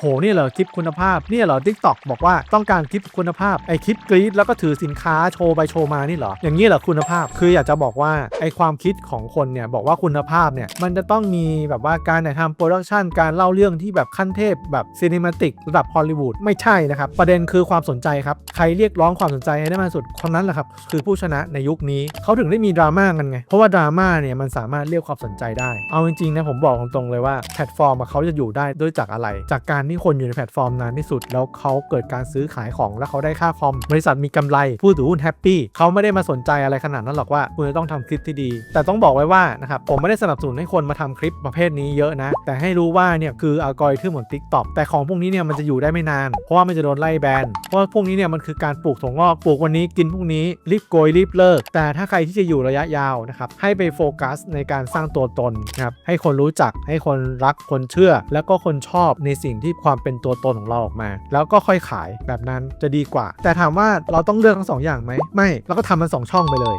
โหเนี่ยเหรอคลิปคุณภาพเนี่ยเหรอ t ิ k t o k บอกว่าต้องการคลิปคุณภาพไอคลิปกรีดแล้วก็ถือสินค้าโชว์ไปโชว์มานี่เหรออย่างนี้เหรอคุณภาพคืออยากจะบอกว่าไอความคิดของคนเนี่ยบอกว่าคุณภาพเนี่ยมันจะต้องมีแบบว่าการถ่ายทำโปรดักชันการเล่าเรื่องที่แบบขั้นเทพแบบซีนิมาติกระดับฮอลลีวูดไม่ใช่นะครับ ประเด็นคือความสนใจครับใครเรียกร้องความสนใจให้ได้มากสุดคนนั้นแหละครับคือผู้ชนะในยุคนี้เขาถึงได้มีดราม่ากันไงเพราะว่าดราม่าเนี่ยมันสามารถเรียกความสนใจได้ เอาจริงๆนะผมบอกตรงๆเลยว่าแพลตฟอร์มเขาจะอยู่ได้ด้วยจากอะไรจากการที่คนอยู่ในแพลตฟอร์มนานที่สุด แล้วเขาเกิดการซื้อขายของแล้วเขาได้ค่าคอม บริษัทมีกำไรผู้ถือหุ้นแฮปปี้เขาไม่ได้มาสนใจอะไรขนาดนั้นหรอกว่าคุณจะต้องทำคลิปที่ดี แต่ต้องบอกไว้ว่านะครับผมไม่ได้สนับสนุนให้คนมาทำคลิปประเภทนี้เยอะนะ แต่ให้รู้ว่าเนี่ยคืออัลกอริทึมของ TikTok แต่ของพวกนี้เนี่ยมันจะอยู่ได้ไม่นาน เพราะว่ามันจะโดนไล่แบนเพราะพวกนี้เนี่ยมันคือการปลูกถั่วงอกปลูกวันนี้กินพรุ่งนี้รีบโกยรีบเลิก แต่ถ้าใครที่จะอยู่ระยะยาวนะครับให้ไปโฟกัสในการสร้างตัวตนนะครับให้คนรู้จักให้คนรักคนเชื่อ แล้วก็คนชอบในสิ่งที่ความเป็นตัวตนของเราออกมา แล้วก็ค่อยขายแบบนั้นจะดีกว่า แต่ถามว่าเราต้องเลือกทั้งสองอย่างไหมไม่เราก็ทำมันสองช่องไปเลย